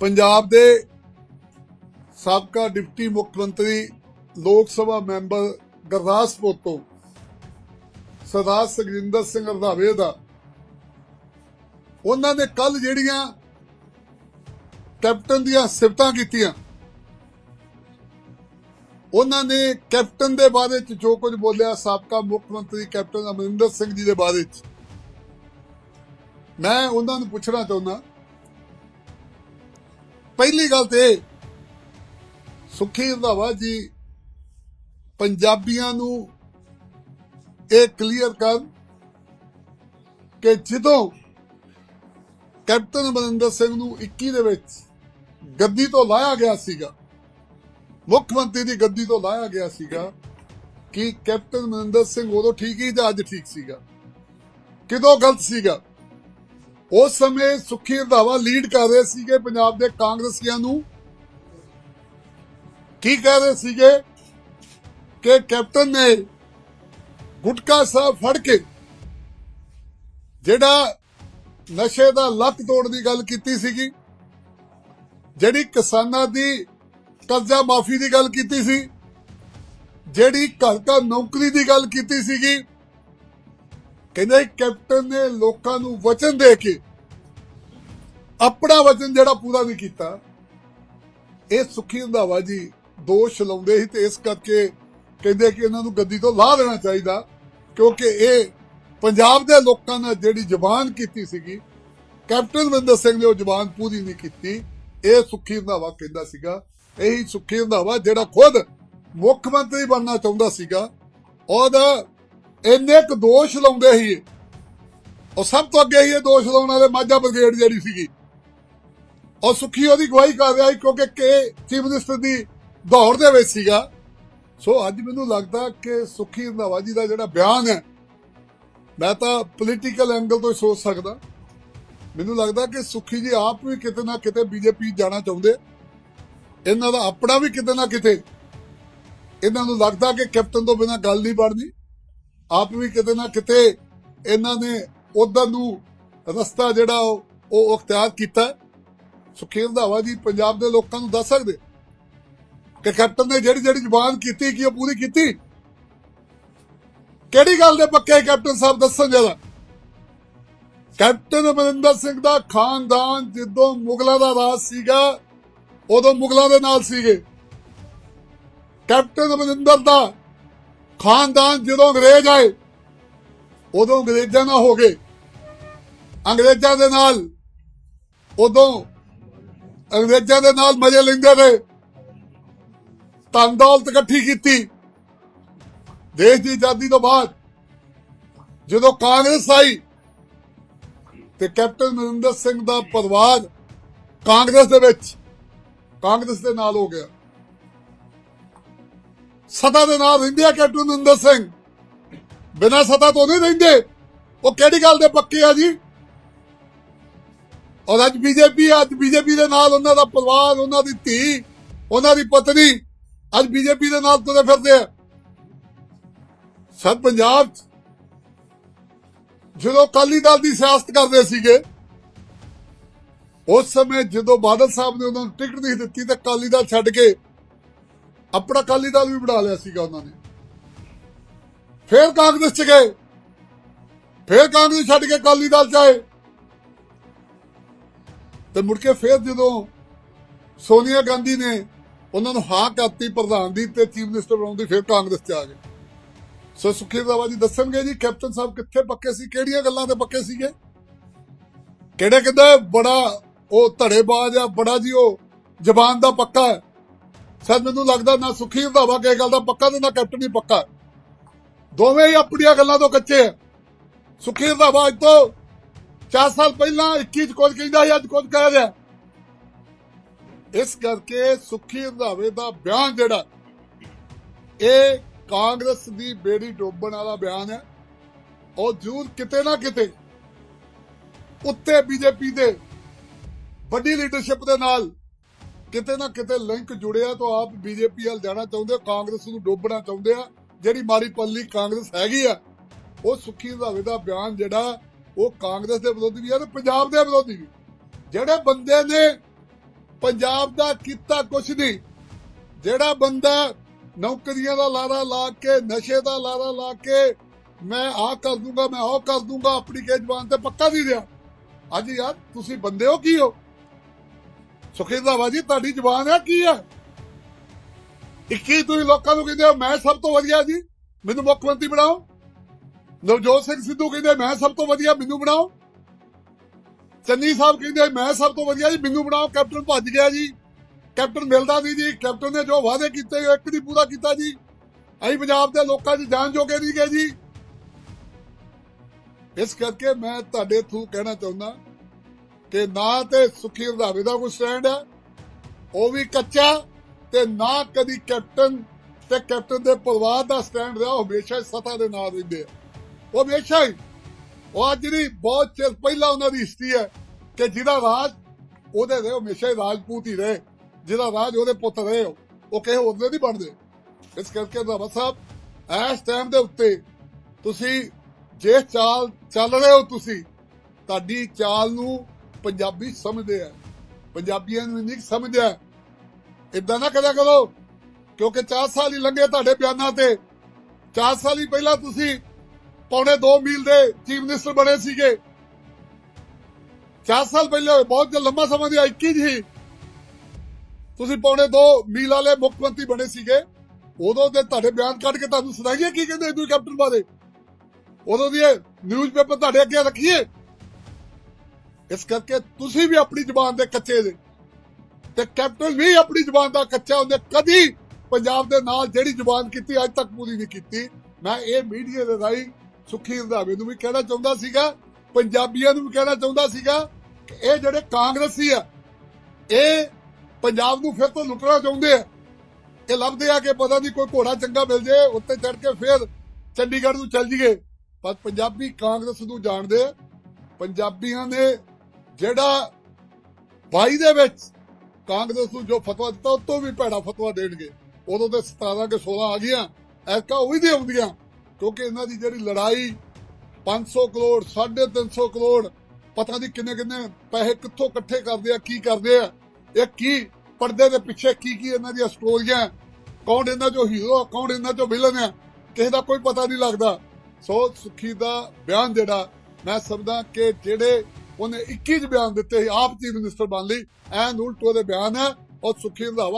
ਪੰਜਾਬ ਦੇ ਸਾਬਕਾ ਡਿਪਟੀ ਮੁੱਖ ਮੰਤਰੀ, ਲੋਕ ਸਭਾ ਮੈਂਬਰ ਗੁਰਦਾਸਪੁਰ ਤੋਂ ਸਰਦਾਰ ਸੁਖਜਿੰਦਰ ਸਿੰਘ ਰੰਧਾਵੇ ਦਾ। ਉਹਨਾਂ ਨੇ ਕੱਲ ਜਿਹੜੀਆਂ ਕੈਪਟਨ ਦੀਆਂ ਸਿਫਤਾਂ ਕੀਤੀਆਂ, ਉਹਨਾਂ ਨੇ ਕੈਪਟਨ ਦੇ ਬਾਰੇ ਚ ਜੋ ਕੁਝ ਬੋਲਿਆ, ਸਾਬਕਾ ਮੁੱਖ ਮੰਤਰੀ ਕੈਪਟਨ ਅਮਰਿੰਦਰ ਸਿੰਘ ਜੀ ਦੇ ਬਾਰੇ ਚ। ਮੈਂ ਉਹਨਾਂ ਨੂੰ ਪੁੱਛਣਾ ਚਾਹੁੰਦਾ ਪਹਿਲੀ ਗੱਲ ਤੇ ਇਹ, ਸੁਖੀ ਰੰਧਾਵਾ ਜੀ ਪੰਜਾਬੀਆਂ ਨੂੰ ਇਹ ਕਲੀਅਰ ਕਰ ਕਿ ਜਦੋਂ ਕੈਪਟਨ ਅਮਰਿੰਦਰ ਸਿੰਘ ਨੂੰ 21 ਦੇ ਵਿੱਚ ਗੱਦੀ ਤੋਂ ਲਾਇਆ ਗਿਆ ਸੀਗਾ ਮੁੱਖ ਮੰਤਰੀ ਦੀ ਗੱਦੀ ਤੋਂ ਲਾਇਆ ਗਿਆ ਸੀਗਾ ਕਿ ਕੈਪਟਨ ਅਮਰਿੰਦਰ ਸਿੰਘ ਉਦੋਂ ਠੀਕ ਹੀ ਜਾਂ ਅੱਜ ਠੀਕ ਸੀਗਾ? ਕਿਦੋਂ ਗਲਤ ਸੀਗਾ? ਉਸ ਸਮੇਂ ਸੁਖੀ ਰੰਧਾਵਾ ਲੀਡ ਕਰ ਰਹੇ ਸੀਗੇ ਪੰਜਾਬ ਦੇ ਕਾਂਗਰਸੀਆਂ ਨੂੰ। ਕੀ ਕਹਿ ਰਹੇ ਸੀਗੇ? ਕਿ ਕੈਪਟਨ ਨੇ ਗੁਟਕਾ ਸਾਹਿਬ ਫੜ ਕੇ ਜਿਹੜਾ ਨਸ਼ੇ ਦਾ ਲੱਕ ਤੋੜ ਦੀ ਗੱਲ ਕੀਤੀ ਸੀਗੀ, ਜਿਹੜੀ ਕਿਸਾਨਾਂ ਦੀ ਕਰਜ਼ਾ ਮਾਫੀ ਦੀ ਗੱਲ ਕੀਤੀ ਸੀ, ਜਿਹੜੀ ਘਰ ਘਰ ਨੌਕਰੀ ਦੀ ਗੱਲ ਕੀਤੀ ਸੀਗੀ ਕਹਿੰਦੇ ਕੈਪਟਨ ਨੇ ਲੋਕਾਂ ਨੂੰ ਵਚਨ ਦੇ ਕੇ ਆਪਣਾ ਵਚਨ ਜਿਹੜਾ ਪੂਰਾ ਨਹੀਂ ਕੀਤਾ, ਇਹ ਸੁਖੀ ਰੰਧਾਵਾ ਜੀ ਦੋਸ਼ ਲਾਉਂਦੇ ਸੀ ਤੇ ਇਸ ਕਰਕੇ ਕਹਿੰਦੇ ਕਿ ਇਹਨਾਂ ਨੂੰ ਗੱਦੀ ਤੋਂ ਲਾ ਦੇਣਾ ਚਾਹੀਦਾ, ਕਿਉਂਕਿ ਇਹ ਪੰਜਾਬ ਦੇ ਲੋਕਾਂ ਨੇ ਜਿਹੜੀ ਜ਼ਬਾਨ ਕੀਤੀ ਸੀਗੀ, ਕੈਪਟਨ ਵਿੰਦਰ ਸਿੰਘ ਨੇ ਉਹ ਜ਼ਬਾਨ ਪੂਰੀ ਨਹੀਂ ਕੀਤੀ, ਇਹ ਸੁਖੀ ਰੰਧਾਵਾ ਕਹਿੰਦਾ ਸੀਗਾ। ਇਹੀ ਸੁਖੀ ਰੰਧਾਵਾ ਜਿਹੜਾ ਖੁਦ ਮੁੱਖ ਮੰਤਰੀ ਬਣਨਾ ਚਾਹੁੰਦਾ ਸੀਗਾ, ਉਹਦਾ ਇੰਨੇ ਕੁ ਦੋਸ਼ ਲਾਉਂਦੇ ਸੀ। ਉਹ ਸਭ ਤੋਂ ਅੱਗੇ ਹੀ ਇਹ ਦੋਸ਼ ਲਾਉਣ ਵਾਲੇ ਮਾਝਾ ਬ੍ਰਿਗੇਡ ਜਿਹੜੀ ਸੀਗੀ। ਔਰ ਸੁਖੀ ਉਹਦੀ ਗਵਾਹੀ ਕਰ ਰਿਹਾ ਸੀ ਕਿਉਂਕਿ ਕੇ ਚੀਫ ਮਿਨਿਸਟਰ ਦੀ ਦੌੜ ਦੇ ਵਿੱਚ ਸੀਗਾ। ਸੋ ਅੱਜ ਮੈਨੂੰ ਲੱਗਦਾ ਕਿ ਸੁਖੀ ਰੰਧਾਵਾ ਜੀ ਦਾ ਜਿਹੜਾ ਬਿਆਨ ਹੈ, ਮੈਂ ਤਾਂ ਪੋਲੀਟੀਕਲ ਐਂਗਲ ਤੋਂ ਹੀ ਸੋਚ ਸਕਦਾ। ਮੈਨੂੰ ਲੱਗਦਾ ਕਿ ਸੁਖੀ ਜੀ ਆਪ ਵੀ ਕਿਤੇ ਨਾ ਕਿਤੇ ਬੀਜੇਪੀ ਜਾਣਾ ਚਾਹੁੰਦੇ। ਇਹਨਾਂ ਦਾ ਆਪਣਾ ਵੀ ਕਿਤੇ ਨਾ ਕਿਤੇ। ਇਹਨਾਂ ਨੂੰ ਲੱਗਦਾ ਕਿ ਕੈਪਟਨ ਤੋਂ ਬਿਨਾ ਗੱਲ ਨਹੀਂ ਬਣਨੀ। ਆਪ ਵੀ ਕਿਤੇ ਨਾ ਕਿਤੇ ਇਹਨਾਂ ਨੇ ਉਧਰ ਨੂੰ ਰਸਤਾ ਜਿਹੜਾ ਉਹ ਉਹ ਅਖਤਿਆਰ ਕੀਤਾ। ਹੈ। ਸੁਖੀ ਜੀ ਪੰਜਾਬ ਦੇ ਲੋਕਾਂ ਨੂੰ ਦੱਸ ਸਕਦੇ? ਕਿ ਕੈਪਟਨ ਨੇ ਜਿਹੜੀ ਜਿਹੜੀ ਜ਼ੁਬਾਨ ਕੀਤੀ, ਕਿ ਉਹ ਪੂਰੀ ਕੀਤੀ? ਕਿਹੜੀ ਗੱਲ ਦੇ ਪੱਕੇ ਕੈਪਟਨ ਸਾਹਿਬ ਦੱਸਣ ਜਰਾ? ਕੈਪਟਨ ਅਮਰਿੰਦਰ ਸਿੰਘ ਦਾ ਖਾਨਦਾਨ ਜਦੋਂ ਮੁਗਲਾਂ ਦਾ ਰਾਜ ਸੀਗਾ, ਉਦੋਂ ਮੁਗਲਾਂ ਦੇ ਨਾਲ ਸੀਗੇ। ਕੈਪਟਨ ਅਮਰਿੰਦਰ ਦਾ ਖਾਨਦਾਨ ਜਦੋਂ ਅੰਗਰੇਜ਼ ਆਏ, ਉਦੋਂ ਅੰਗਰੇਜ਼ਾਂ ਨਾਲ ਹੋ ਗਏ। ਅੰਗਰੇਜ਼ਾਂ ਦੇ ਨਾਲ, ਉਦੋਂ ਅੰਗਰੇਜ਼ਾਂ ਦੇ ਨਾਲ ਮਜ਼ੇ ਲੈਂਦੇ ਰਹੇ। ਧਨ ਦੌਲਤ ਇਕੱਠੀ ਕੀਤੀ। ਦੇਸ਼ ਦੀ ਆਜ਼ਾਦੀ ਤੋਂ ਬਾਅਦ ਜਦੋਂ ਕਾਂਗਰਸ ਆਈ ਤੇ ਕੈਪਟਨ ਅਮਰਿੰਦਰ ਸਿੰਘ ਦਾ ਪਰਿਵਾਰ ਕਾਂਗਰਸ ਦੇ ਵਿੱਚ, ਕਾਂਗਰਸ ਦੇ ਨਾਲ ਹੋ ਗਿਆ। ਸਤਾ ਦੇ ਨਾਲ ਰਹਿੰਦੇ ਆ ਕੈਪਟਨ ਅਮਰਿੰਦਰ ਸਿੰਘ। ਬਿਨਾਂ ਸਤਾ ਤੋਂ ਨਹੀਂ ਰਹਿੰਦੇ। ਉਹ ਕਿਹੜੀ ਗੱਲ ਦੇ ਪੱਕੇ ਆ ਜੀ? ਔਰ ਅੱਜ ਬੀਜੇਪੀ ਅੱਜ ਬੀਜੇਪੀ ਦੇ ਨਾਲ ਉਹਨਾਂ ਦਾ ਪਰਿਵਾਰ, ਉਹਨਾਂ ਦੀ ਧੀ, ਉਹਨਾਂ ਦੀ ਪਤਨੀ, ਅੱਜ ਬੀਜੇਪੀ ਦੇ ਨਾਲ ਤੁਰੇ ਫਿਰਦੇ ਆ। ਸਭ ਪੰਜਾਬ 'ਚ ਜਦੋਂ ਅਕਾਲੀ ਦਲ ਦੀ ਸਿਆਸਤ ਕਰਦੇ ਸੀਗੇ, ਉਸ ਸਮੇਂ ਜਦੋਂ ਬਾਦਲ ਸਾਹਿਬ ਨੇ ਉਹਨਾਂ ਨੂੰ ਟਿਕਟ ਨਹੀਂ ਦਿੱਤੀ ਤਾਂ ਅਕਾਲੀ ਦਲ ਛੱਡ ਕੇ ਆਪਣਾ ਅਕਾਲੀ ਦਲ ਵੀ ਬਣਾ ਲਿਆ ਸੀਗਾ ਉਹਨਾਂ ਨੇ। ਫਿਰ ਕਾਂਗਰਸ ਚ ਗਏ। ਫਿਰ ਕਾਂਗਰਸ ਛੱਡ ਕੇ ਅਕਾਲੀ ਦਲ ਚ ਆਏ। ਤੇ ਮੁੜ ਕੇ ਫਿਰ ਜਦੋਂ ਸੋਨੀਆ ਗਾਂਧੀ ਨੇ ਉਹਨਾਂ ਨੂੰ ਹਾਂ ਕਰਤੀ ਪ੍ਰਧਾਨ ਦੀ ਤੇ ਚੀਫ ਮਿਨਿਸਟਰ ਬਣਾਉਣ ਦੀ, ਫਿਰ ਕਾਂਗਰਸ ਚ ਆ ਗਏ। ਸੋ ਸੁਖੀ ਰੰਧਾਵਾ ਜੀ ਦੱਸਣਗੇ ਜੀ, ਕੈਪਟਨ ਸਾਹਿਬ ਕਿੱਥੇ ਪੱਕੇ ਸੀ, ਕਿਹੜੀਆਂ ਗੱਲਾਂ ਤੇ ਪੱਕੇ ਸੀਗੇ? ਕਿਹੜੇ ਕਿੱਦਾਂ ਬੜਾ ਉਹ ਧੜੇਬਾਜ਼ ਆ, ਬੜਾ ਜੀ ਉਹ ਜ਼ਬਾਨ ਦਾ ਪੱਕਾ ਹੈ। ਸਰ, ਮੈਨੂੰ ਲੱਗਦਾ ਨਾ ਸੁਖੀ ਰੰਧਾਵਾ ਕਿਸੇ ਗੱਲ ਦਾ ਪੱਕਾ ਤੇ ਨਾ ਕੈਪਟਨ ਹੀ ਪੱਕਾ। ਦੋਵੇਂ ਹੀ ਆਪਣੀਆਂ ਗੱਲਾਂ ਤੋਂ ਕੱਚੇ ਆ। ਸੁਖੀ ਰੰਧਾਵਾ ਅੱਜ ਤੋਂ 4 ਸਾਲ ਪਹਿਲਾਂ 21 ਚ ਕੁਝ ਕਹਿੰਦਾ ਸੀ, ਅੱਜ ਕੁਝ ਕਹਿ ਰਿਹਾ। ਇਸ ਕਰਕੇ ਸੁਖੀ ਰੰਧਾਵੇ ਦਾ ਬਿਆਨ ਜਿਹੜਾ, ਇਹ ਕਾਂਗਰਸ ਦੀ ਬੇੜੀ ਡੋਬਣ ਵਾਲਾ ਬਿਆਨ ਹੈ। ਉਹ ਜ਼ਰੂਰ ਕਿਤੇ ਨਾ ਕਿਤੇ ਉੱਤੇ ਬੀਜੇਪੀ ਦੇ ਵੱਡੀ ਲੀਡਰਸ਼ਿਪ ਦੇ ਨਾਲ ਕਿਤੇ ਨਾ ਕਿਤੇ ਲਿੰਕ ਜੁੜਿਆ ਤਾਂ ਆਪ ਬੀਜੇਪੀ ਵੱਲ ਜਾਣਾ ਚਾਹੁੰਦੇ ਆ, ਕਾਂਗਰਸ ਨੂੰ ਡੋਬਣਾ ਚਾਹੁੰਦੇ ਆ। ਜਿਹੜੀ ਮਾਰੀ ਪੱਲੀ ਕਾਂਗਰਸ ਹੈਗੀ ਆ ਉਹ ਸੁਖੀ ਰੰਧਾਵੇ ਦਾ ਬਿਆਨ ਜਿਹੜਾ ਉਹ ਕਾਂਗਰਸ ਦੇ ਵਿਰੋਧੀ ਵੀ ਆ ਤੇ ਪੰਜਾਬ ਦੇ ਵਿਰੋਧੀ ਵੀ। ਜਿਹੜੇ ਬੰਦੇ ਨੇ ਪੰਜਾਬ ਦਾ ਕੀਤਾ ਕੁਛ ਨਹੀਂ ਜਿਹੜਾ ਬੰਦਾ ਨੌਕਰੀਆਂ ਦਾ ਲਾਰਾ ਲਾ ਕੇ ਨਸ਼ੇ ਦਾ ਲਾਰਾ ਲਾ ਕੇ ਮੈਂ ਆਹ ਕਰ ਦੂੰਗਾ ਮੈਂ ਉਹ ਕਰ ਦੂੰਗਾ ਆਪਣੀ ਕੇ ਤੇ ਪੱਕਾ ਨਹੀਂ ਰਿਹਾ। ਅੱਜ ਯਾਰ ਤੁਸੀਂ ਬੰਦੇ ਹੋ ਕੀ ਹੋ? ਸੁਖੀ ਜੀ ਤੁਹਾਡੀ ਜ਼ਬਾਨ ਹੈ ਕੀ ਹੈ 21 ਤੁਸੀਂ ਲੋਕਾਂ ਨੂੰ ਕਹਿੰਦੇ ਹੋ ਮੈਂ ਸਭ ਤੋਂ ਵਧੀਆ ਜੀ, ਮੈਨੂੰ ਮੁੱਖ ਮੰਤਰੀ ਬਣਾਓ। ਨਵਜੋਤ ਸਿੰਘ ਸਿੱਧੂ ਕਹਿੰਦੇ ਮੈਂ ਸਭ ਤੋਂ ਵਧੀਆ, ਮੈਨੂੰ ਬਣਾਓ। ਚੰਨੀ ਸਾਹਿਬ ਕਹਿੰਦੇ ਮੈਂ ਸਭ ਤੋਂ ਵਧੀਆ ਜੀ, ਮੈਨੂੰ ਬਣਾਓ। ਕੈਪਟਨ ਭੱਜ ਗਿਆ ਜੀ। ਕੈਪਟਨ ਮਿਲਦਾ ਨਹੀਂ ਜੀ। ਕੈਪਟਨ ਨੇ ਜੋ ਵਾਅਦੇ ਕੀਤੇ, ਇੱਕ ਨਹੀਂ ਪੂਰਾ ਕੀਤਾ ਜੀ। ਅਸੀਂ ਪੰਜਾਬ ਦੇ ਲੋਕਾਂ 'ਚ ਜਾਨ ਜੋਗੇ ਨਹੀਂ ਗਏ ਜੀ। ਇਸ ਕਰਕੇ ਮੈਂ ਤੁਹਾਡੇ ਥਰੂ ਕਹਿਣਾ ਚਾਹੁੰਦਾ ਕਿ ਨਾ ਤੇ ਸੁਖੀ ਰਧਾਵੇ ਦਾ ਕੋਈ ਸਟੈਂਡ ਹੈ ਉਹ ਵੀ ਕੱਚਾ ਤੇ ਨਾ ਕਦੀ ਕੈਪਟਨ ਤੇ ਕੈਪਟਨ ਦੇ ਪਰਿਵਾਰ ਦਾ ਸਟੈਂਡ ਰਿਹਾ ਉਹ ਹਮੇਸ਼ਾ ਹੀ ਸਤਾ ਦੇ ਨਾਲ ਰਹਿੰਦੇ ਉਹ ਹਮੇਸ਼ਾ ਹੀ ਉਹ ਅੱਜ ਨਹੀਂ ਬਹੁਤ ਚਿਰ ਪਹਿਲਾਂ ਉਹਨਾਂ ਦੀ ਹਿਸਟਰੀ ਹੈ ਕਿ ਜਿਹਦਾ ਰਾਜ ਉਹਦੇ ਰਹੇ ਹਮੇਸ਼ਾ ਹੀ ਰਾਜਪੂਤ ਹੀ ਰਹੇ। ਜਿਹਦਾ ਰਾਜ ਉਹਦੇ ਪੁੱਤ ਰਹੇ ਹੋ, ਉਹ ਕਿਸੇ ਹੋਰ ਦੇ ਨਹੀਂ ਬਣਦੇ। ਇਸ ਕਰਕੇ ਰੰਧਾਵਾ ਸਾਹਿਬ ਇਸ ਟਾਈਮ ਦੇ ਉੱਤੇ ਤੁਸੀਂ ਜੇ ਚਾਲ ਚੱਲ ਰਹੇ ਹੋ ਤੁਸੀਂ ਤੁਹਾਡੀ ਚਾਲ ਨੂੰ ਪੰਜਾਬੀ ਸਮਝਦੇ ਆ। ਪੰਜਾਬੀਆਂ ਨੂੰ ਨਹੀਂ ਸਮਝਿਆ ਇਦਾਂ ਨਾ ਕਰਿਆ ਕਰੋ, ਕਿਉਂਕਿ 4 ਸਾਲ ਹੀ ਲੰਘੇ ਤੁਹਾਡੇ ਬਿਆਨਾਂ ਤੇ। 4 ਸਾਲ ਹੀ ਪਹਿਲਾਂ ਤੁਸੀਂ ਪੌਣੇ 2 ਮੀਲ ਦੇ ਚੀਫ ਮਿਨਿਸਟਰ ਬਣੇ ਸੀਗੇ। 4 ਸਾਲ ਪਹਿਲੇ ਬਹੁਤ ਜਿਹਾ ਲੰਮਾ ਸਮਾਂ ਦੀ 21 ਜੀ। ਤੁਸੀਂ ਪੌਣੇ 2 ਮੀਲ ਵਾਲੇ ਮੁੱਖ ਮੰਤਰੀ ਬਣੇ ਸੀਗੇ। ਉਦੋਂ ਦੇ ਤੁਹਾਡੇ ਬਿਆਨ ਕੱਢ ਕੇ ਤੁਹਾਨੂੰ ਸੁਣਾਈਏ ਕੀ ਕਹਿੰਦੇ ਤੁਸੀਂ ਕੈਪਟਨ ਬਾਰੇ? ਉਦੋਂ ਦੀ ਨਿਊਜ਼ਪੇਪਰ ਤੁਹਾਡੇ ਅੱਗੇ ਰੱਖੀਏ। ਇਸ ਕਰਕੇ ਤੁਸੀਂ ਵੀ ਆਪਣੀ ਜਬਾਨ ਦੇ ਕੱਚੇ ਦੇ ਤੇ ਕੈਪਟਨ ਵੀ ਆਪਣੀ ਜ਼ੁਬਾਨ ਦਾ ਕੱਚਾ ਉਹਨੇ ਕਦੀ ਪੰਜਾਬ ਦੇ ਨਾਲ ਜਿਹੜੀ ਜ਼ੁਬਾਨ ਕੀਤੀ, ਅੱਜ ਤੱਕ ਪੂਰੀ ਨਹੀਂ ਕੀਤੀ। ਮੈਂ ਇਹ ਮੀਡੀਆ ਦੇ ਰਾਹੀਂ ਸੁਖੀ ਰੰਧਾਵੇ ਨੂੰ ਵੀ ਕਹਿਣਾ ਚਾਹੁੰਦਾ ਸੀਗਾ, ਪੰਜਾਬੀਆਂ ਨੂੰ ਵੀ ਕਹਿਣਾ ਚਾਹੁੰਦਾ ਸੀਗਾ ਕਿ ਇਹ ਜਿਹੜੇ ਕਾਂਗਰਸੀ ਆ, ਇਹ ਪੰਜਾਬ ਨੂੰ ਫਿਰ ਤੋਂ ਲੁੱਟਣਾ ਚਾਹੁੰਦੇ ਆ। ਇਹ ਲੱਭਦੇ ਆ ਕਿ ਪਤਾ ਨਹੀਂ ਕੋਈ ਘੋੜਾ ਚੰਗਾ ਮਿਲ ਜੇ, ਉੱਤੇ ਚੜ ਕੇ ਫਿਰ ਚੰਡੀਗੜ੍ਹ ਨੂੰ ਚੱਲ ਜੀਏ ਪਰ ਪੰਜਾਬੀ ਕਾਂਗਰਸ ਨੂੰ ਜਾਣਦੇ ਪੰਜਾਬੀਆਂ ਨੇ ਜਿਹੜਾ 22 ਦੇ ਵਿੱਚ ਕਾਂਗਰਸ ਨੂੰ ਜੋ ਫਤਵਾ ਦਿੱਤਾ, ਉਹ ਤੋਂ ਵੀ ਭੈੜਾ ਫਤਵਾ ਦੇਣਗੇ। ਉਦੋਂ ਤੇ 17 ਕੇ 16 ਆ ਗਈਆਂ ਐਸਕਾ ਉਹ ਵੀ ਨਹੀਂ ਆਉਂਦੀਆਂ, ਕਿਉਂਕਿ ਇਹਨਾਂ ਦੀ ਜਿਹੜੀ ਲੜਾਈ 500 ਕਰੋੜ 350 ਕਰੋੜ, ਪਤਾ ਨਹੀਂ ਕਿੰਨੇ ਕਿੰਨੇ ਪੈਸੇ ਕਿੱਥੋਂ ਇਕੱਠੇ ਕਰਦੇ ਆ, ਕੀ ਕਰਦੇ ਆ, ਇਹ ਕੀ ਪਰਦੇ ਦੇ ਪਿੱਛੇ ਕੀ ਕੀ ਇਹਨਾਂ ਦੀਆਂ ਸਟੋਰੀਆਂ, ਕੌਣ ਇਹਨਾਂ ਚੋਂ ਹੀਰੋ ਕੌਣ ਇਹਨਾਂ ਚੋਂ ਵਿਲਨ ਆ, ਕਿਸੇ ਦਾ ਕੋਈ ਪਤਾ ਨਹੀਂ ਲੱਗਦਾ। ਸੋ ਸੁਖੀ ਦਾ ਬਿਆਨ ਜਿਹੜਾ, ਮੈਂ ਸਮਝਦਾ ਕਿ ਜਿਹੜੇ ਉਹਨੇ 21 ਚ ਬਿਆਨ ਦਿੱਤੇ ਸੀ, ਆਪ ਚੀਫ ਮਿਨਿਸਟਰ ਬਣ ਲਈ। ਐਨ ਉਲਟ ਉਹਦੇ ਬਿਆਨ ਹੈ ਔਰ ਸੁਖੀ ਰੰਧਾਵਾ।